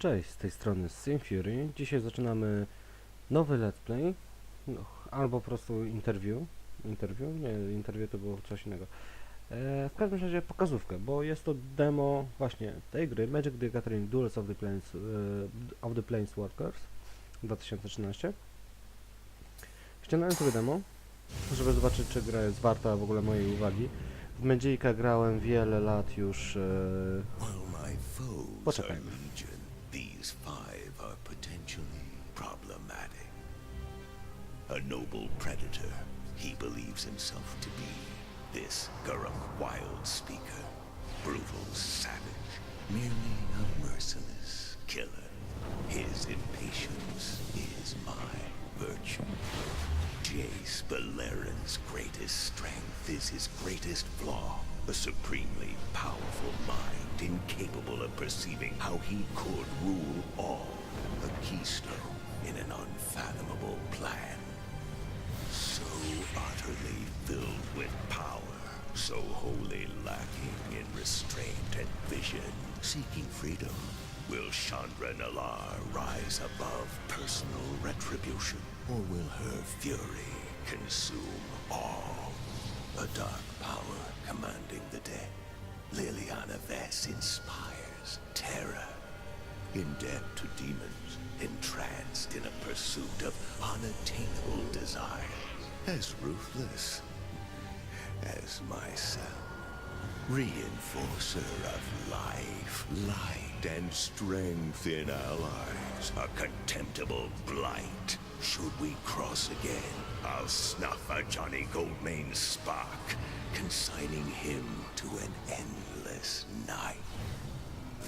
Cześć, z tej strony Sim Fury. Dzisiaj zaczynamy nowy let's play, no, albo po prostu interview. Interview? Nie, interview to było coś innego. E, w każdym razie pokazówkę, bo jest to demo właśnie tej gry Magic the Gathering Duels of the Planes, e, of the Planeswalkers 2013. Ściągnąłem sobie demo, żeby zobaczyć czy gra jest warta w ogóle mojej uwagi. W Magic'a grałem wiele lat już e, Poczekajmy. Are potentially problematic. A noble predator, he believes himself to be. This Guruk wild speaker, brutal savage, merely a merciless killer. His impatience is my virtue. Jace Belerin's greatest strength is his greatest flaw. A supremely powerful mind incapable of perceiving how he could rule all. Keystone in an unfathomable plan. So utterly filled with power, so wholly lacking in restraint and vision. Seeking freedom, will Chandra Nalar rise above personal retribution? Or will her fury consume all? A dark power commanding the dead. Liliana Vess inspires terror. Indebted to demons, entranced in a pursuit of unattainable desires. As ruthless as myself. Reinforcer of life, light, and strength in our lives, A contemptible blight. Should we cross again, I'll snuff a Johnny Goldmane spark, consigning him to an endless night.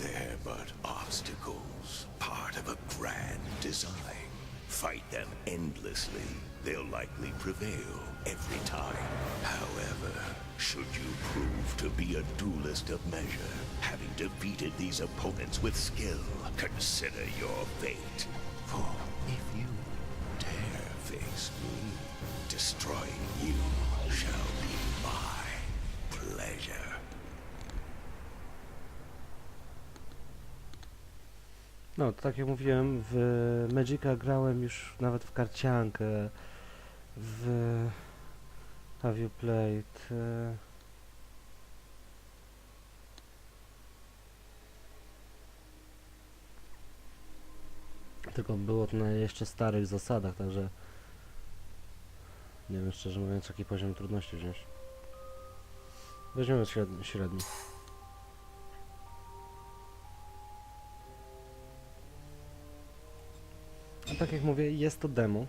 They're but obstacles, part of a grand design. Fight them endlessly, they'll likely prevail every time. However, should you prove to be a duelist of measure, having defeated these opponents with skill, consider your fate. For if you dare face me, destroying you shall be my pleasure. No, to tak jak mówiłem, w Magica grałem już nawet w karciankę, w Have You Played. Tylko było to na jeszcze starych zasadach, także nie wiem szczerze mówiąc jaki poziom trudności wziąć. Weźmiemy średni. średni. A tak jak mówię, jest to demo.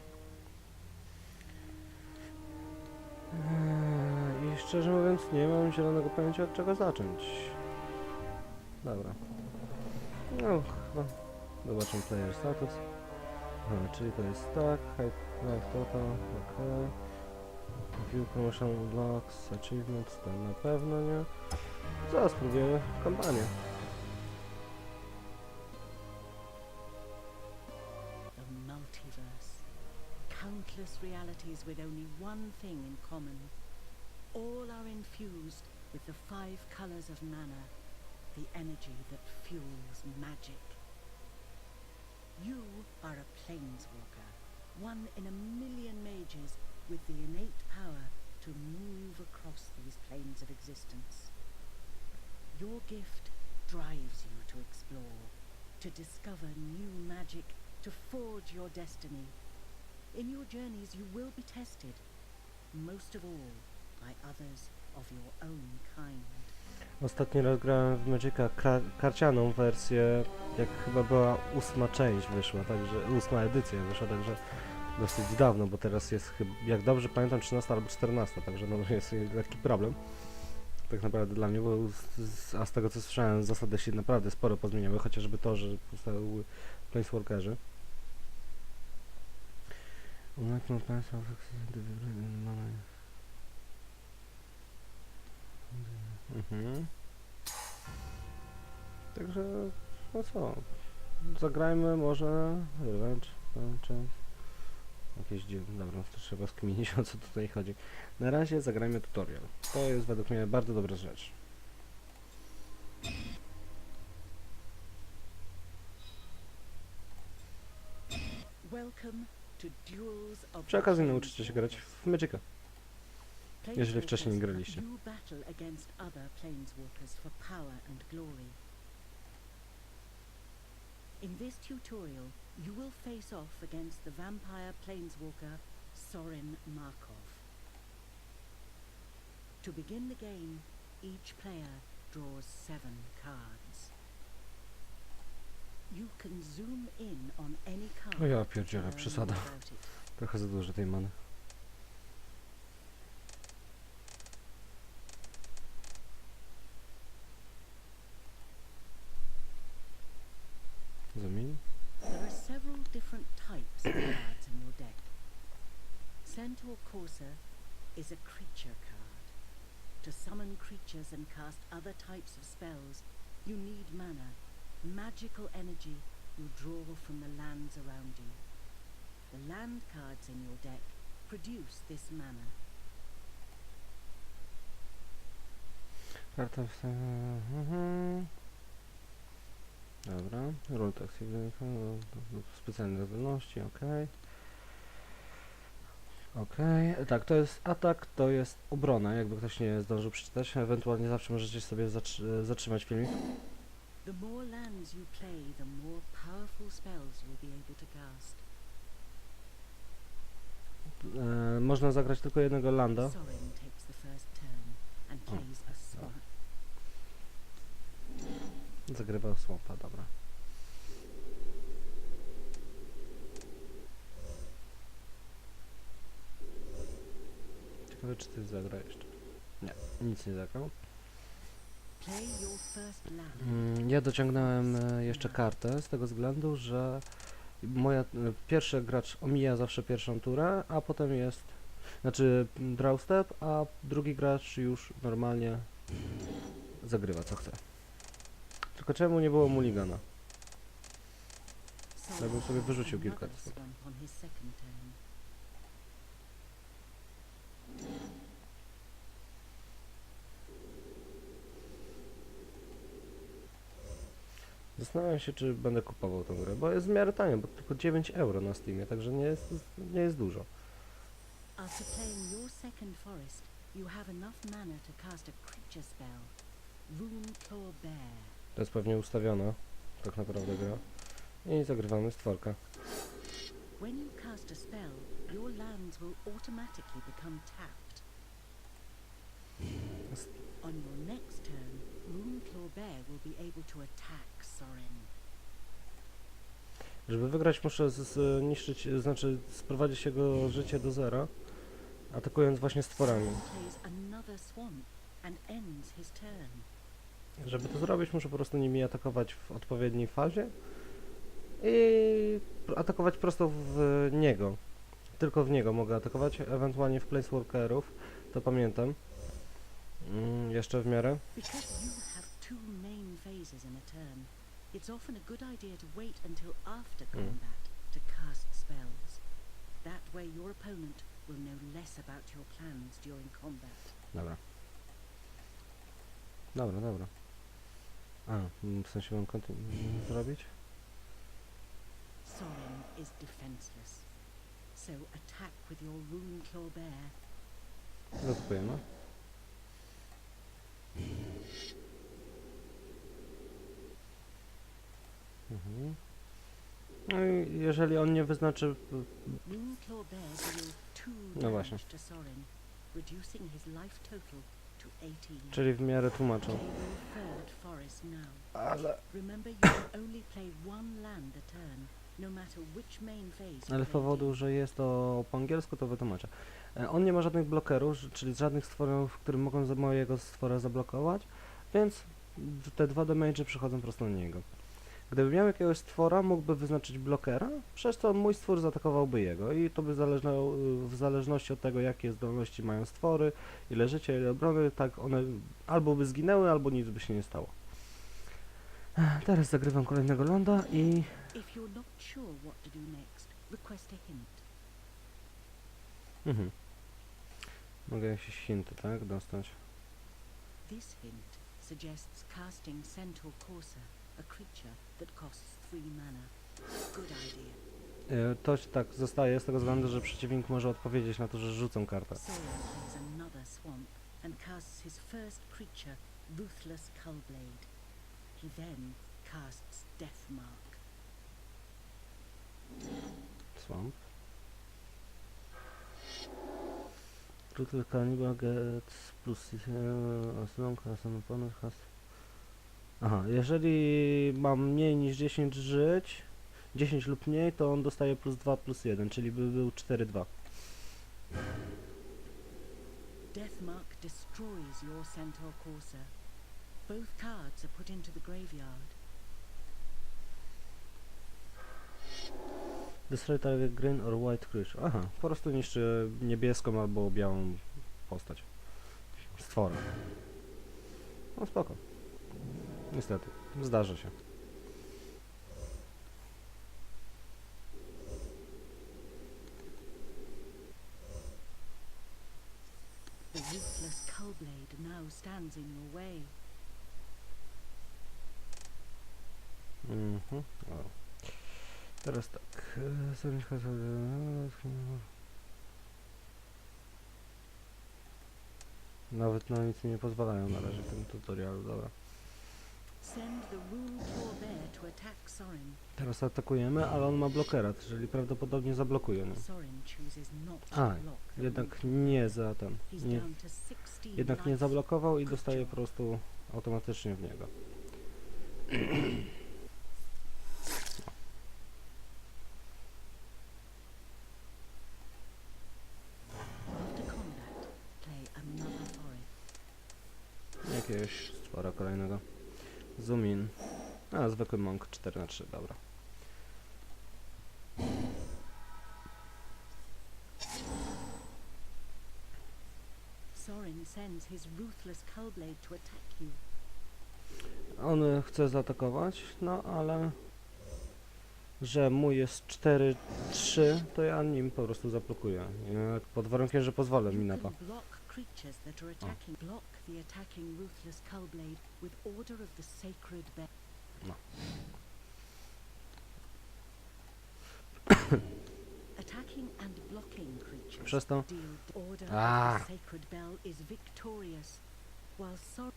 Eee, I szczerze mówiąc, nie mam zielonego pojęcia od czego zacząć. Dobra. No, chyba. Zobaczymy player status. Czyli to jest tak, life total, ok. View promotion blocks, achievements, to na pewno nie. Zaraz spróbujemy kampanię. Countless realities with only one thing in common. All are infused with the five colors of mana, the energy that fuels magic. You are a planeswalker, one in a million mages with the innate power to move across these planes of existence. Your gift drives you to explore, to discover new magic, to forge your destiny. In your journeys, you will be tested, most of all by others of your own kind. Ostatni raz grałem w Magica kra- karcianą wersję, jak chyba była ósma część wyszła, także ósma edycja wyszła, także dosyć dawno, bo teraz jest chyba, jak dobrze pamiętam, 13 albo 14, także no jest lekki problem. Tak naprawdę dla mnie, bo z, a z tego co słyszałem, zasady się naprawdę sporo pozmieniały, chociażby to, że powstały Planeswalkerzy. Uniknął Państwa Mhm. Także, no co, zagrajmy może revenge, revenge. Jakieś dziwne, dobra, to trzeba skminić o co tutaj chodzi. Na razie zagrajmy tutorial. To jest według mnie bardzo dobra rzecz. Welcome Przy okazji nauczycie się grać w Magicka. jeżeli wcześniej nie graliście. You battle against other planeswalkers for power and glory. In this tutorial, you will face off against the vampire planeswalker Sorin Markov. To begin the game, each player draws seven cards. You can zoom in on any card. O ja pierdzielę, przesada. more about it. Trochę za dużo tej many. Zamień. There are several different types of cards in your deck. Centaur Corsair is a creature card. To summon creatures and cast other types of spells, you need mana, magical energy you draw from the lands around you. The land cards in your deck produce this mana. Karta w... Mhm. Dobra. Roll tax specjalne zdolności, okej. Okej, tak, to jest atak, to jest obrona, jakby ktoś nie zdążył przeczytać. Ewentualnie zawsze możecie sobie zatrzy- zatrzymać filmik. The more lands you play, the more powerful spells you'll be able to cast. E, można zagrać tylko jednego landa. Sorin takes the first turn and plays a swamp. Zagrywał słompa, dobra. Ciekawe czy ty zagra jeszcze. Nie, nic nie zagrał. Play your first land. Mm, Ja dociągnąłem e, jeszcze kartę z tego względu, że moja e, pierwszy gracz omija zawsze pierwszą turę, a potem jest znaczy m, draw step, a drugi gracz już normalnie zagrywa co chce. Tylko czemu nie było Mulligana? Ja bym sobie wyrzucił kilka tych. swamp on his second turn. Zastanawiam się, czy będę kupował tę grę, bo jest w miarę tanio, bo tylko 9 euro na Steamie, także nie jest, nie jest dużo. After playing your second forest, you have enough mana to cast a creature spell. Rune Claw Bear. To jest pewnie ustawiona, tak naprawdę gra. I zagrywamy stworka. When you cast a spell, your lands will automatically become tapped. On your next turn, Żeby wygrać muszę zniszczyć, znaczy sprowadzić jego życie do zera, atakując właśnie stworami. Żeby to zrobić muszę po prostu nimi atakować w odpowiedniej fazie i atakować prosto w niego. Tylko w niego mogę atakować, ewentualnie w Planeswalkerów, to pamiętam. Mm, jeszcze w miarę. Because you have two main phases in a turn, it's often a good idea to wait until after Mm. combat to cast spells. That way your opponent will know less about your plans during combat. Dobra. Dobra, dobra. A, mm, w sensie mam kontynu- zrobić? Sorin is defenseless. So attack with your Rune Claw Bear. Zatakujemy. Mhm. No i jeżeli on nie wyznaczy... No właśnie. to Sorin, reducing his life total to 18. Czyli w miarę tłumaczą. Ale... Ale z powodu, że jest to po angielsku, to wytłumaczę. E, On nie ma żadnych blokerów, czyli żadnych stworów, które mogą mojego stwora zablokować, więc te dwa damage przychodzą prosto na niego. Gdyby miał jakiegoś stwora, mógłby wyznaczyć blokera, przez co mój stwór zaatakowałby jego i to by zależało, w zależności od tego, jakie zdolności mają stwory, ile życia, ile obrony, tak one albo by zginęły, albo nic by się nie stało. Teraz zagrywam kolejnego ląda i to. Mhm. Mogę jakieś hinty, tak? Dostać. This hint suggests casting Centaur Corsair, a creature that costs three mana. Good idea. E, To się tak zostaje z tego względu, że przeciwnik może odpowiedzieć na to, że rzucą kartę. Another swamp and casts his first creature, Ruthless Cullblade. He then casts Deathmark. Swamp. Brutal Cannibal gets plus uh, as long as an opponent has... Aha, jeżeli mam mniej niż 10 żyć, 10 lub mniej, to on dostaje plus 2 plus 1, czyli by był 4-2. Deathmark destroys your Centaur Corsair. Both cards are put into the graveyard. Destroy target green or white creature. Aha, po prostu niszczy niebieską albo białą postać. Stworę. No spoko. Niestety, zdarza się. The Ruthless Cullblade now stands in your way. Mhm. O. Teraz tak. e, Nawet na nic mi nie pozwalają na razie w tym tutorialu, dobra. Teraz atakujemy, ale on ma blokera, czyli prawdopodobnie zablokuje not A, Jednak nie za ten. Nie, down to 16 jednak nie zablokował i dostaje po prostu automatycznie w niego. Jakiegoś stwora kolejnego. Zoom in. A, zwykły monk 4 na 3 dobra. Sorin sends his Ruthless Cullblade to attack you. On chce zaatakować, no ale że mój jest 4-3, to ja nim po prostu zablokuję. Pod warunkiem, że pozwolę mi na to. block creatures that are attacking. Block the attacking Ruthless Cullblade with Order of the Sacred Bear. No. attacking and blocking creatures Przez to Order of the Sacred Bell is victorious,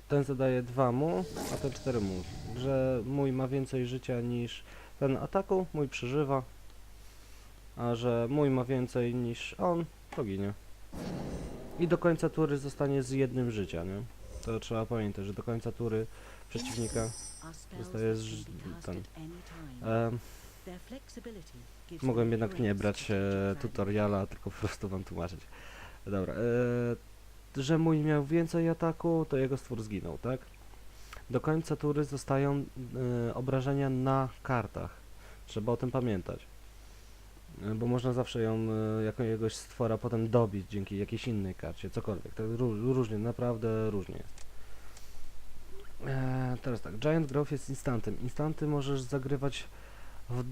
ten zadaje 2 mu, a ten 4 mu. Że mój ma więcej życia niż ten ataku, mój przeżywa. A że mój ma więcej niż on, to ginie. I do końca tury zostanie z jednym życia, nie? To trzeba pamiętać, że do końca tury przeciwnika Zostaje z- ten. gives Mogłem jednak nie brać e, tutoriala, tylko po prostu wam tłumaczyć. Dobra, e, że mój miał więcej ataku, to jego stwór zginął, tak? Do końca tury zostają e, obrażenia na kartach. Trzeba o tym pamiętać. E, bo można zawsze ją e, jakiegoś stwora potem dobić dzięki jakiejś innej karcie, cokolwiek. Ró- różnie, naprawdę różnie jest. E, teraz tak, Giant Growth jest instantem. Instanty możesz zagrywać w, e,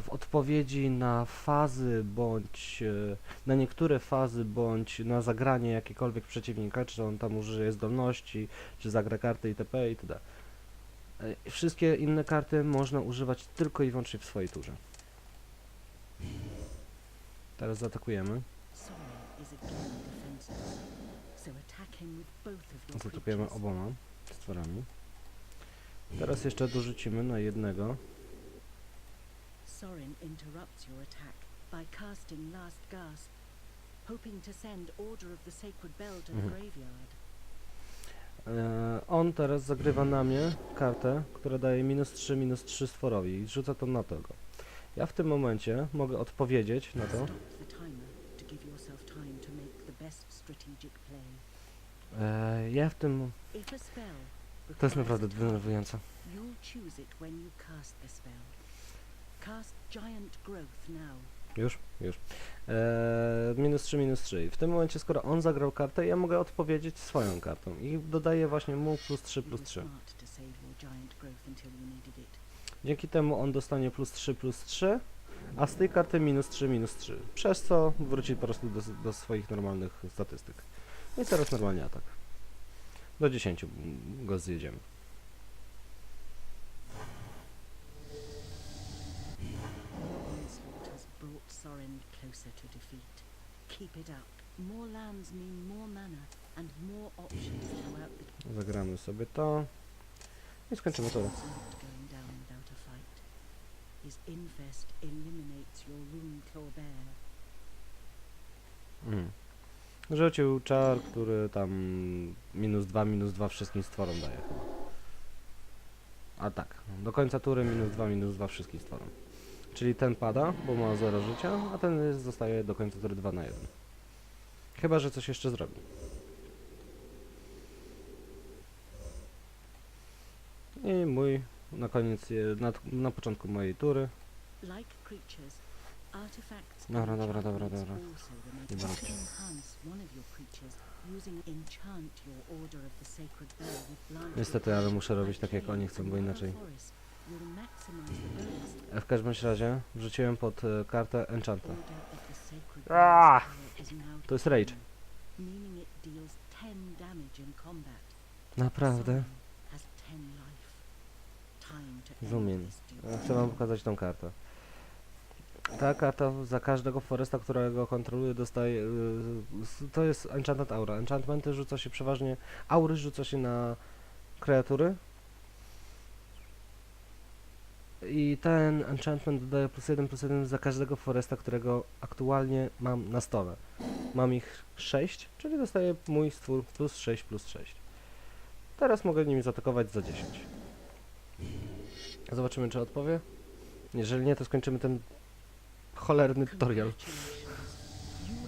w odpowiedzi na fazy bądź e, na niektóre fazy bądź na zagranie jakiegokolwiek przeciwnika, czy on tam użyje zdolności, czy zagra karty itp. itd. E, Wszystkie inne karty można używać tylko i wyłącznie w swojej turze. Teraz zaatakujemy. Zaatakujemy oboma stworami. Teraz jeszcze dorzucimy na jednego. Sorin interrupts your attack by casting Last Gasp, hoping to send Order of the Sacred Bell to the Mhm. graveyard. E, on teraz zagrywa na mnie kartę, która daje minus 3, minus 3 stworowi i rzuca to na tego. Ja w tym momencie mogę odpowiedzieć na to. Stop the timer to give yourself time to make the best strategic play. E, ja w tym... To jest naprawdę denerwujące. Już? Już. E, minus 3, minus 3. I w tym momencie, skoro on zagrał kartę, ja mogę odpowiedzieć swoją kartą. I dodaję właśnie mu plus 3, You plus were 3. Dzięki temu on dostanie plus 3, plus 3, a z tej karty minus 3, minus 3. Przez co wróci po prostu do, do swoich normalnych statystyk. No I teraz normalnie atak. Do 10 go zjedziemy. Zagramy sobie to. I skończymy to. His infest eliminates your rune claw bear. Mm. Rzucił czar, który tam minus 2, minus 2 wszystkim stworom daje chyba. A tak, do końca tury minus 2, minus 2 wszystkim stworom. Czyli ten pada, bo ma 0 życia, a ten zostaje do końca tury 2 na 1. Chyba, że coś jeszcze zrobi. I mój na koniec, je- na, na początku mojej tury. Dobra, dobra, dobra, dobra. Nie branches Niestety, ale muszę robić tak jak oni chcą, bo inaczej. W każdym razie wrzuciłem pod e, kartę Enchanta. order of the sacred Ah! Duel. Chcę wam pokazać tą kartę. Ta karta za każdego foresta, którego kontroluje dostaje... y, To jest Enchanted Aura. Enchantmenty rzuca się przeważnie... Aury rzuca się na kreatury. I ten enchantment dodaje plus 1 plus 1 za każdego foresta, którego aktualnie mam na stole. Mam ich 6, czyli dostaję mój stwór plus 6 plus 6. Teraz mogę nimi zaatakować za 10. Zobaczymy, czy odpowie. Jeżeli nie, to skończymy ten cholerny tutorial.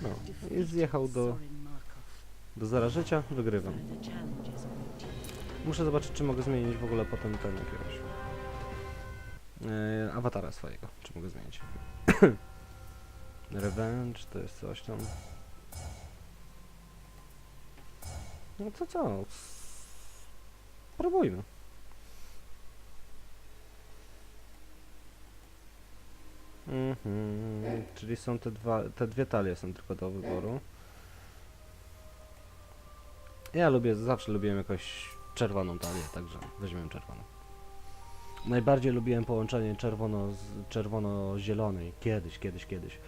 No, i zjechał do-. Do zera życia wygrywam. Muszę zobaczyć, czy mogę zmienić w ogóle potem ten jakiegoś. E, awatara swojego, czy mogę zmienić. Revenge to jest coś tam. No to co? Spróbujmy. Mhm, czyli są te dwa, te dwie talie są tylko do wyboru. Ja lubię, zawsze lubiłem jakoś czerwoną talię, także weźmiemy czerwoną. Najbardziej lubiłem połączenie czerwono z czerwono-zielonej. Kiedyś, kiedyś, kiedyś.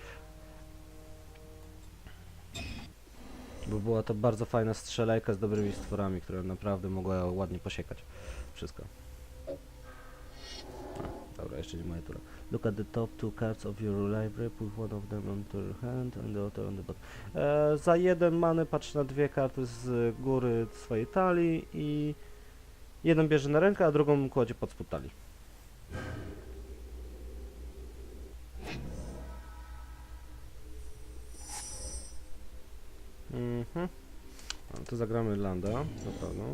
Bo była to bardzo fajna strzelajka z dobrymi stworami, które naprawdę mogła ładnie posiekać wszystko. A, dobra, jeszcze nie moja tura. Look at the top two cards of your library, put one of them onto your hand and the other on the bottom. E, za jeden many patrz na dwie karty z góry swojej talii i jeden bierze na rękę, a drugą kładzie pod spód talii. Mhm. No, to zagramy landa, na pewno.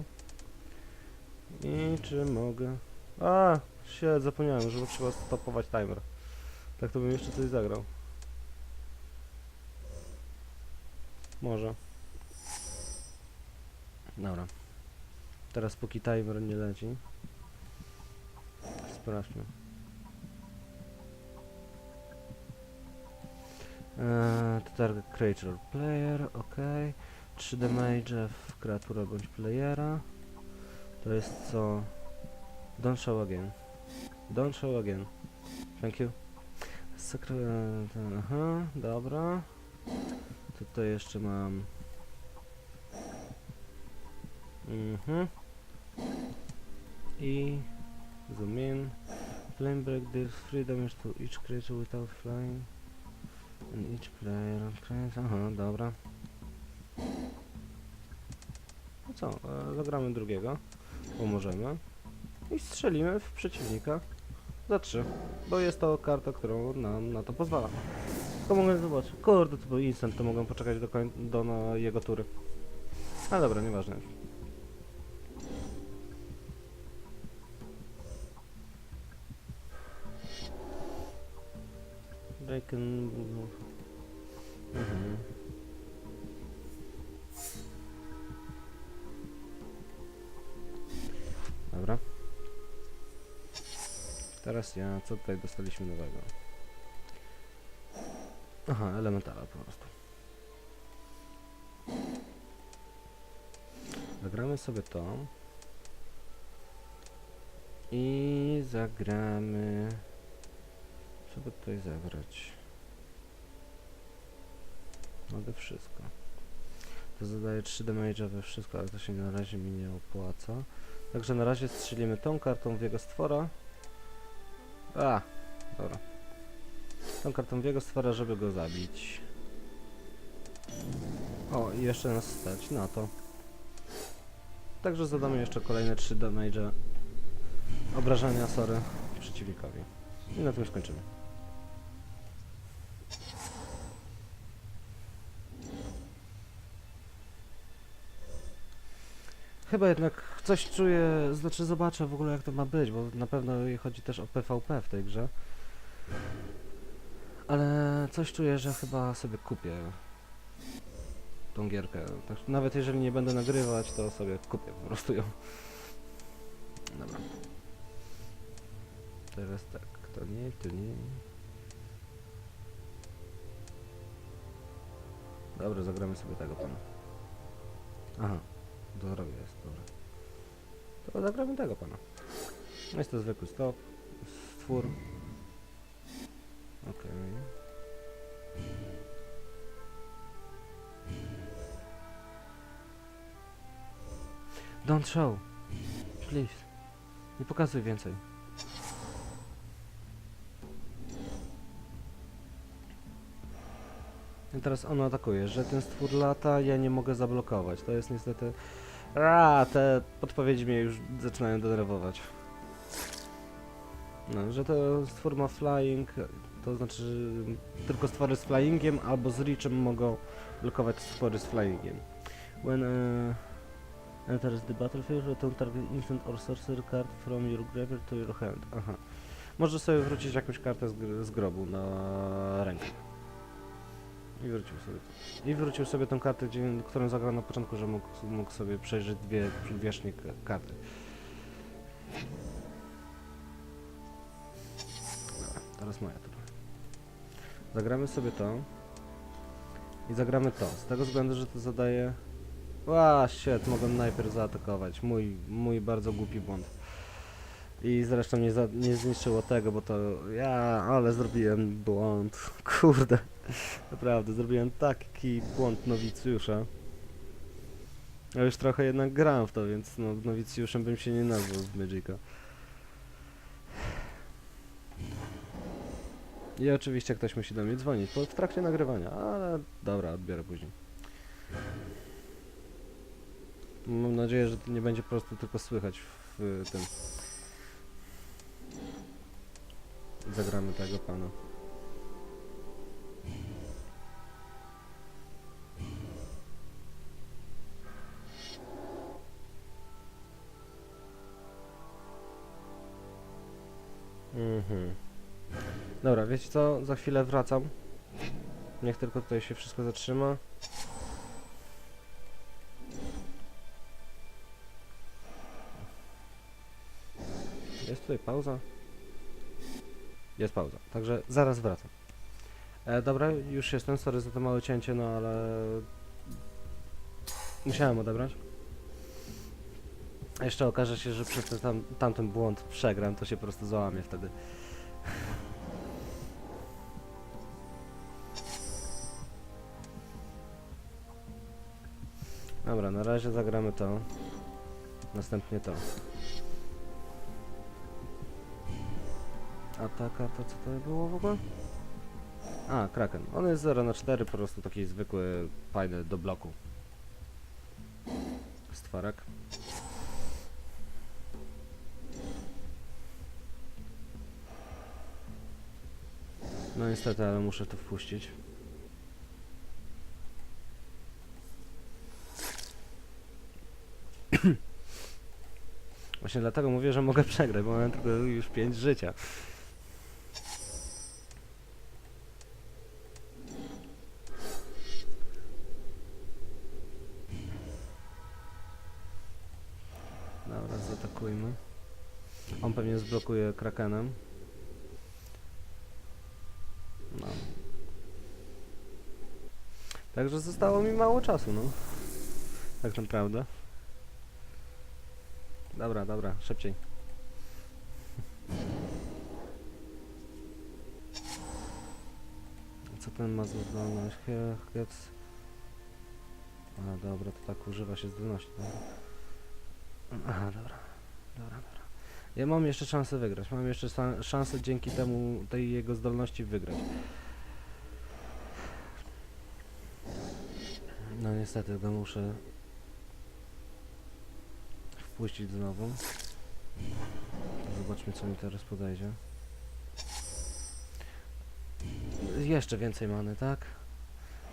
I czy mogę... A, się zapomniałem, że trzeba stopować timer. Tak to bym jeszcze coś zagrał. Może. Dobra. Teraz póki timer nie leci. Sprawdźmy. Eee, to target creature player, ok. 3 damage w kreaturę bądź playera. To jest co? Don't show again. Don't show again. Thank you. Sakra... ten, Aha, dobra. Tutaj jeszcze mam... Mhm. I... Zoom in. Flame break deals free damage to each creature without flying. And each player creates... Aha, dobra. No co, e, zagramy drugiego, bo możemy. I strzelimy w przeciwnika za 3, bo jest to karta, którą nam na to pozwala. To mogę zobaczyć. Kurde, to był instant, to mogę poczekać do, koń- do jego tury. A dobra, nieważne już. Bacon... Mhm. Dobra. Teraz ja, co tutaj dostaliśmy nowego? Aha, elementala po prostu. Zagramy sobie to. I zagramy... Co by tutaj zagrać? Mogę wszystko. To zadaje 3 damage'a we wszystko, ale to się na razie mi nie opłaca. Także na razie strzelimy tą kartą w jego stwora. A, dobra. Tą kartą w jego stwora, żeby go zabić. O, i jeszcze nas stać na to. Także zadamy jeszcze kolejne 3 damage'a obrażenia, sorry, przeciwnikowi. I na tym skończymy. Chyba jednak coś czuję, znaczy zobaczę w ogóle jak to ma być, bo na pewno chodzi też o PvP w tej grze. Ale coś czuję, że chyba sobie kupię tą gierkę. Tak, nawet jeżeli nie będę nagrywać, to sobie kupię po prostu ją. Dobra. Teraz tak, to nie, to nie. Dobra, zagramy sobie tego pana. Aha, do zdrowia jest, dobra. To zagramy tego pana. Jest to zwykły stop, stwór. Okej. Don't show. Please. Nie pokazuj więcej. I teraz on atakuje, że ten stwór lata, ja nie mogę zablokować. To jest niestety... A, te podpowiedzi mnie już zaczynają denerwować. No, że to stwór ma flying, to znaczy, że tylko stwory z flyingiem albo z reachem mogą blokować stwory z flyingiem. When uh, enters the battlefield, return target instant or sorcery card from your graveyard to your hand. Aha. Może sobie wrócić jakąś kartę z, z grobu na rękę. I wrócił sobie. I wrócił sobie tą kartę, gdzie, którą zagrał na początku, że mógł, mógł sobie przejrzeć dwie wierzchnie karty. Dobra, teraz moja tura. Zagramy sobie to. I zagramy to. Z tego względu, że to zadaje... Ła, shit, mogłem najpierw zaatakować. Mój, mój bardzo głupi błąd. I zresztą nie, za, nie zniszczyło tego, bo to ja, ale zrobiłem błąd. Kurde. Naprawdę, zrobiłem taki błąd nowicjusza. Ja już trochę jednak gram w to, więc no, nowicjuszem bym się nie nazwał z Magica. I oczywiście ktoś musi do mnie dzwonić po, w trakcie nagrywania, ale dobra, odbiorę później. Mam nadzieję, że to nie będzie po prostu tylko słychać w tym. Zagramy tego pana. Mhm. Dobra, wiecie co? Za chwilę wracam. Niech tylko tutaj się wszystko zatrzyma. Jest tutaj pauza? Jest pauza, także zaraz wracam. E, dobra, już jestem, sorry za to małe cięcie, no ale... Musiałem odebrać. Jeszcze okaże się, że przez ten tam, tamten błąd przegram, to się po prostu załamie wtedy. Dobra, na razie zagramy to. Następnie to. A ta karta co to było w ogóle? A, Kraken. On jest 0 na 4, po prostu taki zwykły, fajny do bloku. Stwarek. No niestety, ale muszę to wpuścić. Właśnie dlatego mówię, że mogę przegrać, bo mam tylko już 5 życia. Dobra, zaatakujmy. On pewnie zblokuje Krakenem. No. Także zostało mi mało czasu, no. Tak naprawdę. Dobra, dobra, szybciej. Co ten ma za zdolność? He- Hec. A dobra, to tak używa się zdolności. Aha, dobra. Dobra, dobra. Ja mam jeszcze szansę wygrać. Mam jeszcze szansę dzięki temu, tej jego zdolności wygrać. No niestety go muszę wpuścić znowu. Zobaczmy co mi teraz podejdzie. Jeszcze więcej many, tak?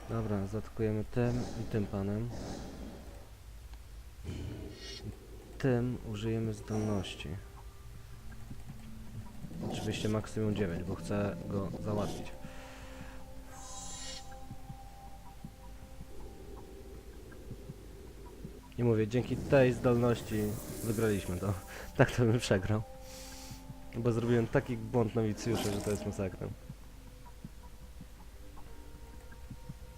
Dobra, zaatakujemy tym i tym panem. Tym użyjemy zdolności. Oczywiście maksimum 9, bo chcę go załatwić. I mówię, dzięki tej zdolności wygraliśmy to. Tak to bym przegrał. Bo zrobiłem taki błąd nowicjusza, że to jest masakra.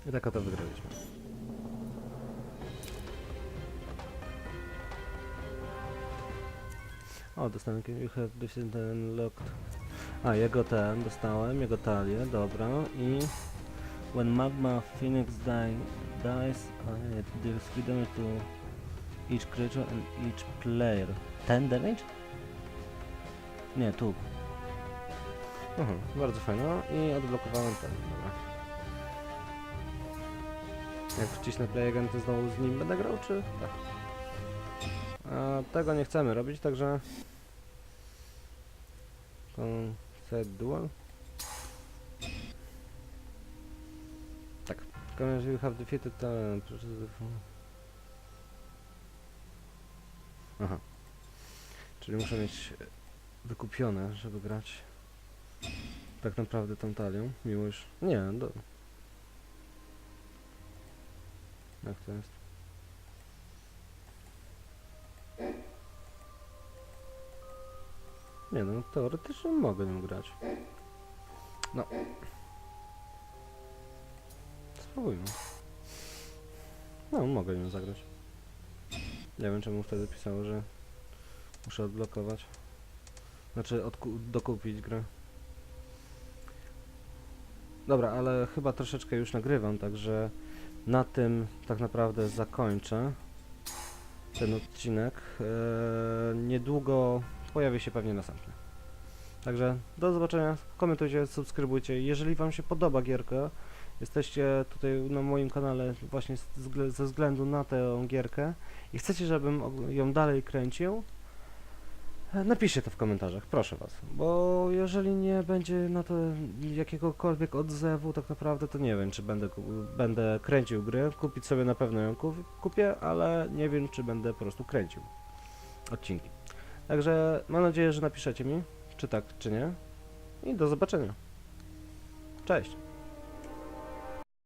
I tak oto wygraliśmy. O, dostałem you have and locked. A, jego ten dostałem, jego talię, dobra. I when magma phoenix die, dies, uh, it deals 3 damage to each creature and each player. 10 damage? Nie, tu. Aha, bardzo fajno. I odblokowałem ten, dobra. Jak wcisnę play again, to znowu z nim będę grał, czy tak? A tego nie chcemy robić, także... Set dual? Tak. Razie you have defeated talent. Aha. Czyli muszę mieć wykupione, żeby grać tak naprawdę tą talią, już... Nie, do... Jak to jest? Nie no, teoretycznie mogę nią grać. No. Spróbujmy. No, mogę nią zagrać. Nie wiem czemu wtedy pisało, że muszę odblokować. Znaczy dokupić grę. Dobra, ale chyba troszeczkę już nagrywam, także na tym tak naprawdę zakończę ten odcinek. Eee, niedługo pojawi się pewnie następny. Także do zobaczenia, komentujcie, subskrybujcie. Jeżeli Wam się podoba gierka, jesteście tutaj na moim kanale właśnie ze względu na tę gierkę i chcecie, żebym ją dalej kręcił, e, napiszcie to w komentarzach, proszę Was. Bo jeżeli nie będzie na to jakiegokolwiek odzewu, tak naprawdę to nie wiem, czy będę, będę kręcił gry. Kupić sobie na pewno ją kup- kupię, ale nie wiem, czy będę po prostu kręcił odcinki. Także mam nadzieję, że napiszecie mi, czy tak, czy nie. I do zobaczenia. Cześć.